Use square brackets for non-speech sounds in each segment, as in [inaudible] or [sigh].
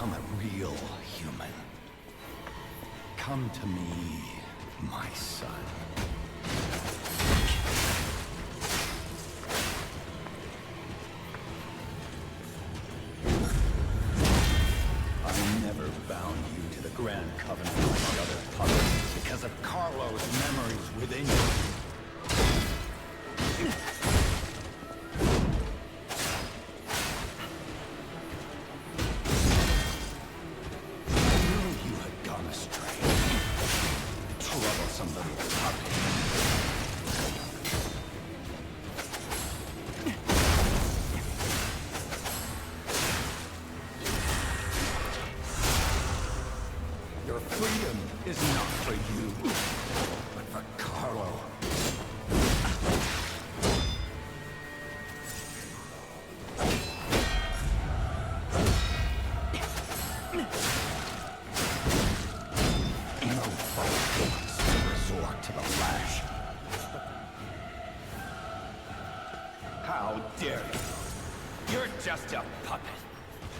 become a real human. Come to me, my son. 백성들을 파괴. How dare you! You're just a puppet.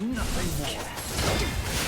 Nothing more.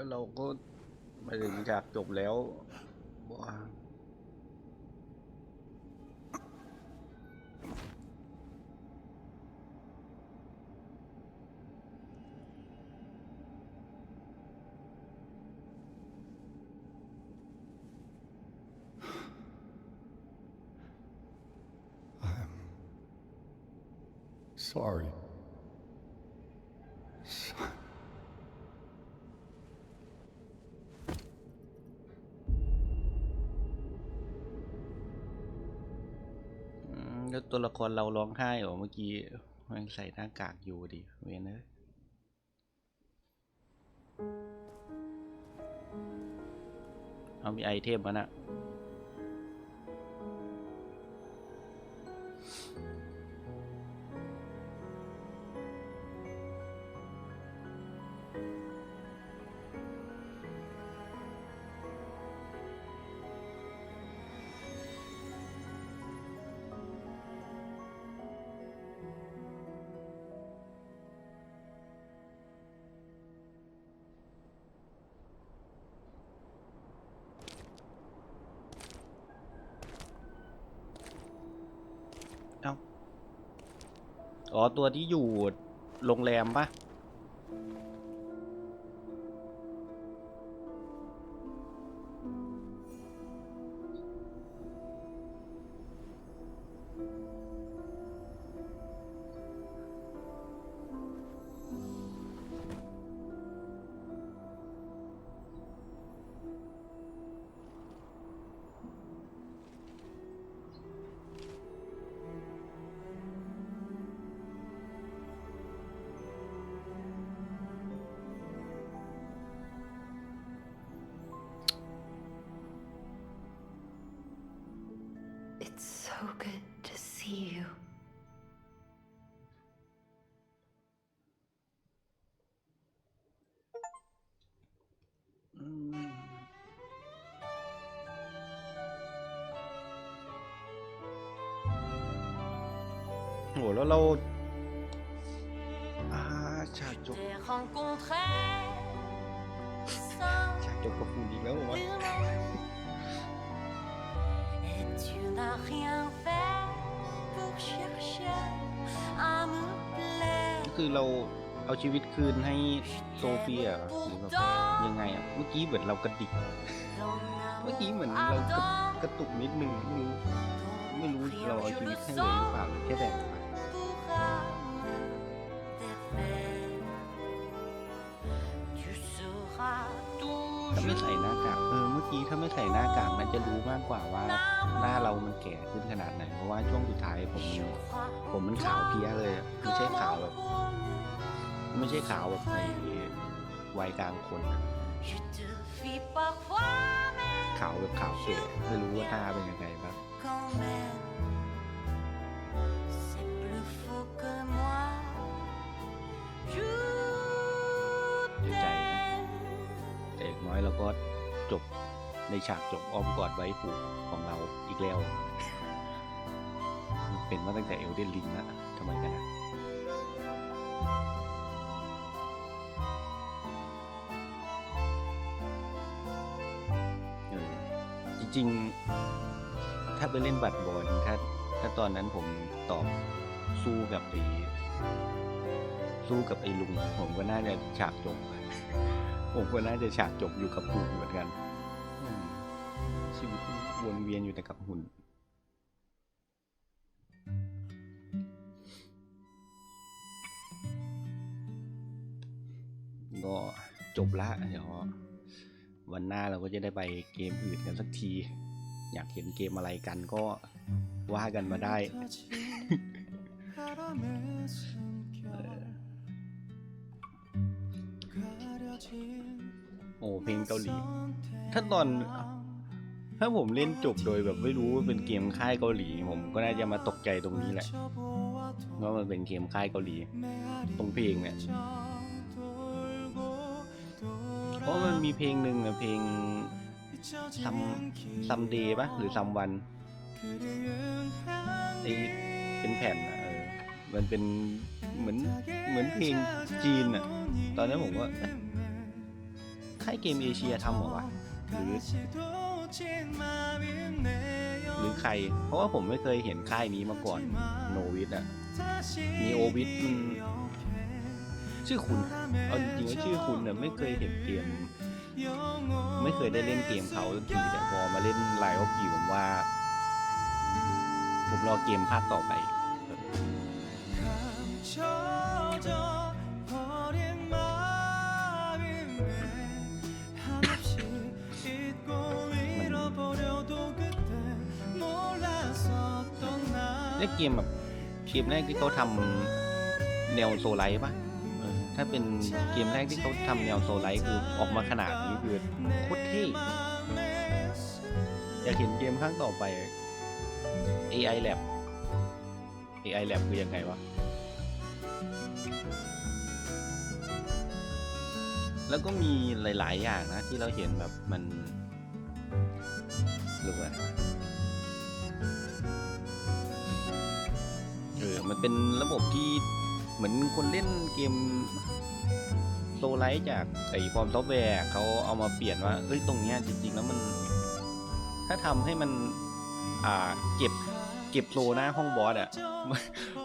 แล้วเราก็มาถึงฉากจบแล้วว้า嗯 I'm sorry. าตัวละครเราร้องไห้เหรอเมื่อกี้มันใส่หน้ากากอยู่ดิเวนเอ้ยเอามีไอเทมมานะ อ๋อตัวที่อยู่โรงแรมปะ โหแล้วเราอาฉากจบฉากจบกับคุณอีกแล้ววะก็คือเราเอาชีวิตคืนให้โซเฟียหรือแบบยังไงอะ เมื่อกี้เหมือนเรากระดิก เมื่อกี้เหมือนเรากระตุกนิดนึงไม่รู้ ไม่รู้เราเอาชีวิตให้เลยหรือเปล่าหรือแค่แบ่งาไม่ใส่หน้ากากเออเมื่อกี้ถ้าไม่ใส่หน้ากากน่าจะรู้มากกว่าว่า หน้าเรามันแก่ขึ้นขนาดไหน เพราะว่าช่วงสุดท้ายผมผมมันขาวเพี้ยเลยไม่ใช่ขาวแบบไม่ใช่ขาวแบบในวัยกลางคนอะขาวแบบขาวเก๋ไม่รู้ว่าหน้าเป็นยังไงบ้าง ก็จบในฉากจบอ้อมกอดไว้ผูกของเราอีกแล้ว มันเป็นมาตั้งแต่เอลเดนลิงแล้วทำไมกันนะจริงๆ ถ้าไปเล่นบัตรบอลถ้าถ้าตอนนั้นผมตอบสู้กับไอ้สู้กับไอ้ลุงผมก็น่าจะฉากจบ ผมก็น่าจะฉากจบอยู่กับหุ่นเหมือนกันอืมชีวิตวนเวียนอยู่แต่กับหุ่น ก็จบละเดี๋ยววันหน้าเราก็จะได้ไปเกมอื่นกันสักที อยากเห็นเกมอะไรกันก็ว่ากันมาได้ โอ้เพลงเกาหลี ถ้าตอน ถ้าผมเล่นจบโดยแบบไม่รู้ว่าเป็นเกมค่ายเกาหลี ผมก็น่าจะมาตกใจตรงนี้แหละว่ามันเป็นเกมค่ายเกาหลี ตรงเพลงเนี่ยเพราะมันมีเพลงหนึ่งอะเพลงซัมซัมเดย์ปะหรือซัมวันไอเป็นแผ่นอะเออมันเป็นเหมือนเหมือนเพลงจีนอะตอนนั้นผมว่า ค่ายเกมเอเชียทำหรอวะหรือหรือใคร เพราะว่าผมไม่เคยเห็นค่ายนี้มาก่อนโนวิทอะมีโอวิทมันชื่อคุณเอาจริงๆว่าชื่อคุณเนี่ยไม่เคยเห็นเกม ไม่เคยได้เล่นเกมเขาสักทีแต่พอมาเล่นไลน์ออฟผมว่า ผมรอเกมภาคต่อไป เล่นเกมแบบเกมแรกที่เขาทำแนวโซลไลท์ปะถ้าเป็นเกมแรกที่เขาทำแนวโซลไลท์คือออกมาขนาดนี้คือโคตรเท่อยากเห็นเกมครั้งต่อไป AI Lab AI Lab คือยังไงวะ แล้วก็มีหลาย ๆ อย่างนะ ที่เราเห็นแบบมันหรือว่า มันเป็นระบบที่เหมือนคนเล่นเกมโซลไลท์จากไอ้ฟอร์มซอฟต์แวร์เขาเอามาเปลี่ยนว่าเอ้ยตรงเนี้ยจริง ๆ แล้วมัน ถ้าทำให้มันอ่าเก็บเก็บโซหน้าห้องบอสอะ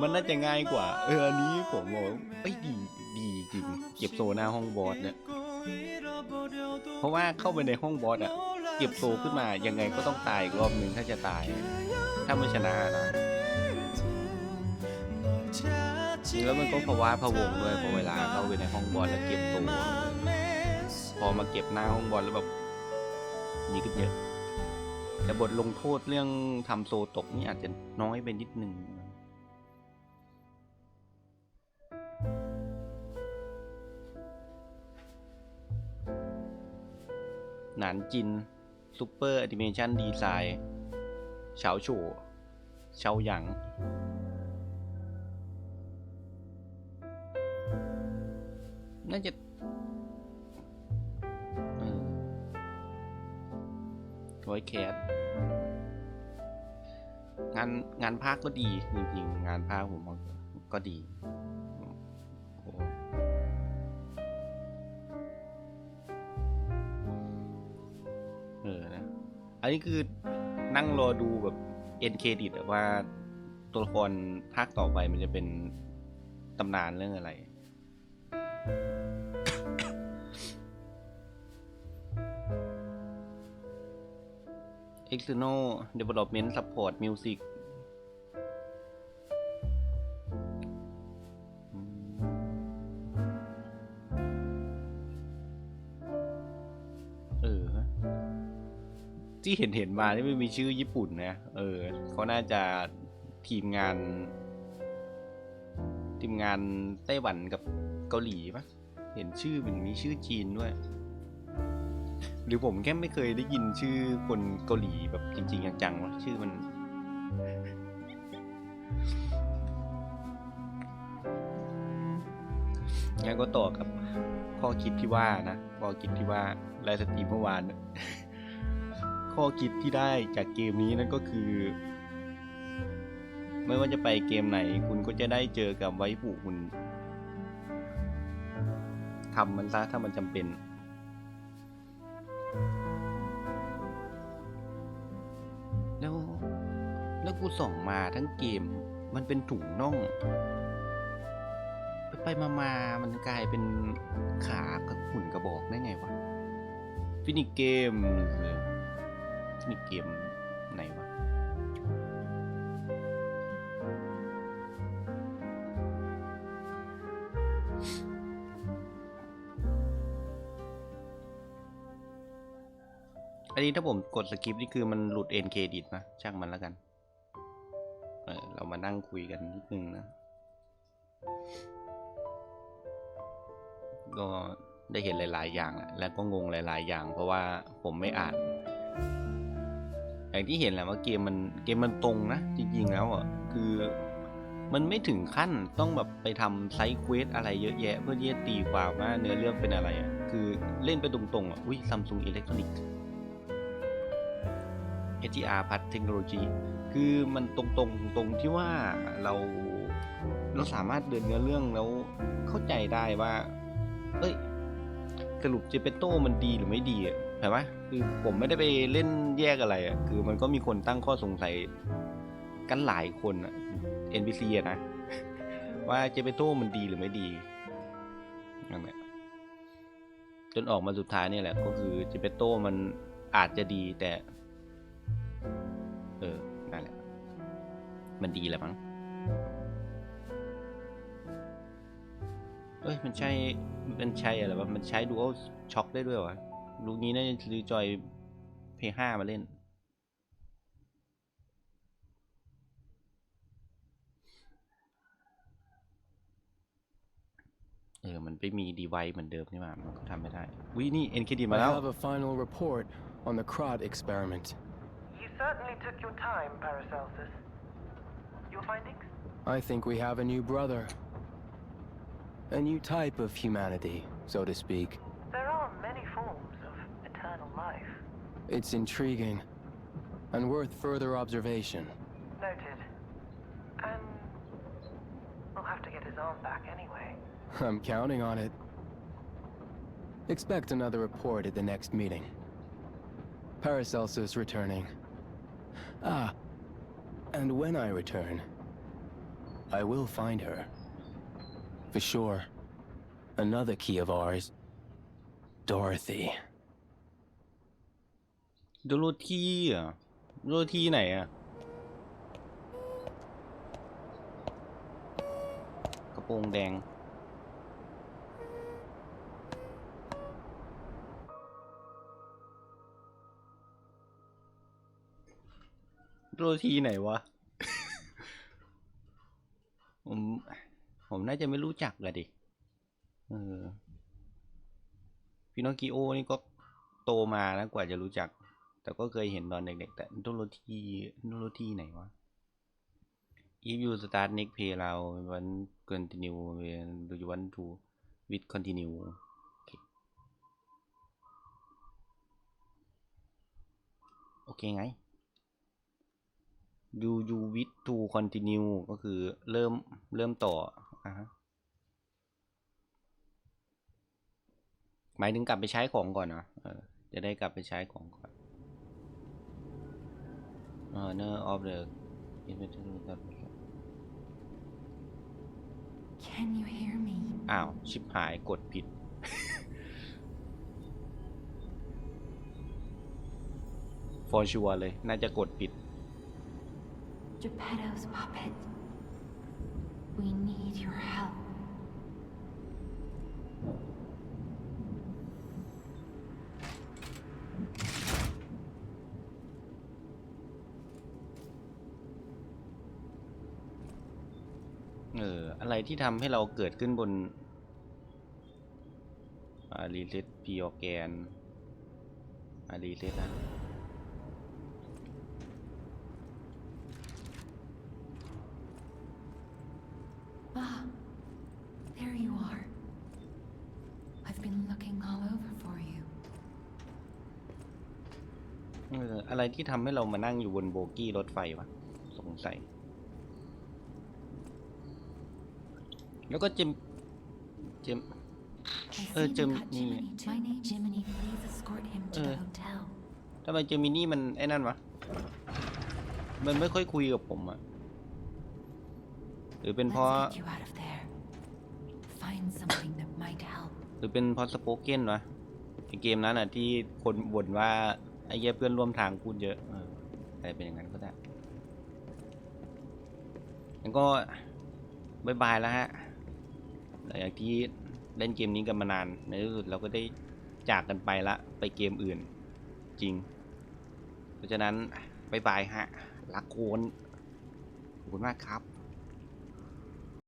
มันน่าจะง่ายกว่า เอออันนี้ผมบอกว่าเอ้ยดีดีจริง เก็บโซหน้าห้องบอสเนี่ยเพราะว่าเข้าไปในห้องบอสอะเก็บโซขึ้นมายังไงก็ต้องตายอีกรอบหนึ่งถ้าจะตาย ถ้าไม่ชนะนะ แล้วมันก็ภาวะพะวงด้วยพอเวลาเข้าไปในห้องบอลแล้วเก็บตัว พอมาเก็บหน้าห้องบอลแล้วแบบนี่ขึ้นเยอะ แต่บทลงโทษเรื่องทำโซตกนี่อาจจะน้อยไปนิดนึงหนานจินซูเปอร์แอนิเมชันดีไซน์เฉาโฉเฉาหยาง น่าจะไว้แคสงานงานภาคก็ดีจริงๆงานภาคผมว่าก็ดีเออนะ อันนี้คือนั่งรอดูแบบเอ็นเครดิตว่าตัวละครภาคต่อไปมันจะเป็นตำนานเรื่องอะไร External Development Support Music เออ ที่เห็นเห็นมาที่ไม่มีชื่อญี่ปุ่นนะ เออ เขาน่าจะทีมงาน ทีมงานไต้หวันกับเกาหลีปะเห็นชื่อมันมีชื่อจีนด้วย หรือผมแค่ไม่เคยได้ยินชื่อคนเกาหลีแบบจริง ๆ จังๆวะชื่อมัน งั้นก็ต่อกับข้อคิดที่ว่านะข้อคิดที่ว่าไลฟ์สตรีมเมื่อวาน ข้อคิดที่ได้จากเกมนี้นั่นก็คือ ไม่ว่าจะไปเกมไหน คุณก็จะได้เจอกับไว้ผูคุณทำมันซะถ้ามันจำเป็น แล้ว แล้วกูส่องมาทั้งเกม มันเป็นถุงน่อง ไปไปมามามันกลายเป็นขากับหุ่นกระบอกได้ไงวะฟินิกเกมฟินิกเกม นี้ถ้าผมกดสกิปนี่คือมันหลุดเอ็นเครดิตนะ ช่างมันแล้วกัน เออเรามานั่งคุยกันนิดนึงนะ ก็ได้เห็นหลาย ๆ อย่าง และและก็งงหลาย ๆ อย่าง เพราะว่าผมไม่อ่าน อย่างที่เห็นแหละว่าเกมมันเกมมันตรงนะ จริง ๆ แล้วอะคือมันไม่ถึงขั้นต้องแบบไปทำไซด์เควสอะไรเยอะแยะ เพื่อที่จะตีความว่าเนื้อเรื่องเป็นอะไรอะ คือเล่นไปตรงๆอะ อุ้ยซัมซุงอิเล็กทรอนิกส์ HDR พัดเทคโนโลยีคือมันตรงๆตรงที่ว่าเราเราสามารถเดินเนื้อเรื่องแล้วเข้าใจได้ว่า เอ้ยสรุปเจเปโต้มันดีหรือไม่ดีอะเห็นปะคือผมไม่ได้ไปเล่นแยกอะไรอะคือมันก็มีคนตั้งข้อสงสัยกันหลายคนอะ NPC อะนะ ว่าเจเปโต้มันดีหรือไม่ดีนั่นแหละจนออกมาสุดท้ายเนี่ยแหละ ก็คือเจเปโต้มันอาจจะดีแต่ เออ นั่นแหละ มันดีแหละมั้ง เอ้ย มันใช่ มันใช่อะไรวะ มันใช้ดูอัลช็อคได้ด้วยวะลูกนี้น่าจะซื้อจอยเพย์ห้ามาเล่น เออ มันไปมีดีไวเหมือนเดิมนี่หว่ามันก็ทำไม่ได้ วินี่เอ็นเครดีมาแล้ว I have a final report on the Krot experiment. Certainly took your time, Paracelsus. Your findings? I think we have a new brother. A new type of humanity, so to speak. There are many forms of eternal life. It's intriguing and worth further observation. Noted. And we'll have to get his arm back anyway. [laughs] I'm counting on it. Expect another report at the next meeting. Paracelsus returning. Ah, and when I return, I will find her. For sure. Another key of ours. Dorothy. โดโรธีอ่ะโดโรธีไหนอ่ะ กระโปรงแดง โดโรธีไหนวะ ผม ผมน่าจะไม่รู้จักละดิ เออ พินอคกิโอนี่ก็โตมาแล้วกว่าจะรู้จัก แต่ก็เคยเห็นตอนเด็กๆ แต่โดโรธีโดโรธีไหนวะ if you start next play เรา want continue do you want to with continue โอเคไง do you wish to continue ก็คือเริ่มเริ่มต่ออะฮะหมายถึงกลับไปใช้ของก่อนเนาะเออจะได้กลับไปใช้ของก่อน Honor of the Inventory Can you hear me? อ้าว ชิบหายกดผิด for sure เลย น่าจะกดผิด Geppetto's puppet. We need your help. เออ อะไรที่ทำให้เราเกิดขึ้นบนอารีเซ็ตพีออแกนอารีเซ็ตนะ Ah, there you are. I've been looking all over for you. เออ อะไร ที่ทำให้เรามานั่งอยู่บนโบกี้รถไฟวะสงสัย แล้วก็เจมเจม I Uh, see Jim- you got Jiminy too. My name Jiminy. Please escort him to the Uh. hotel. ทำไมเจมินี่มันไอ้นั่นวะ มันไม่ค่อยคุยกับผมอะหรือเป็นเพราะ Let's get you out of there. Find something that might help. หรือเป็นเพราะสโปเกนวะไอเกมนั้นอะที่คนบ่นว่า ไอ้เหี้ยเพื่อนร่วมทางพูดเยอะเออแต่เป็นอย่างนั้นก็ได้แล้วก็บายบายแล้วฮะ หลังจากที่เล่นเกมนี้กันมานาน ในที่สุดเราก็ได้จากกันไปละ ไปเกมอื่น จริง เพราะฉะนั้นบายบายฮะ รักโคนขอบคุณมากครับ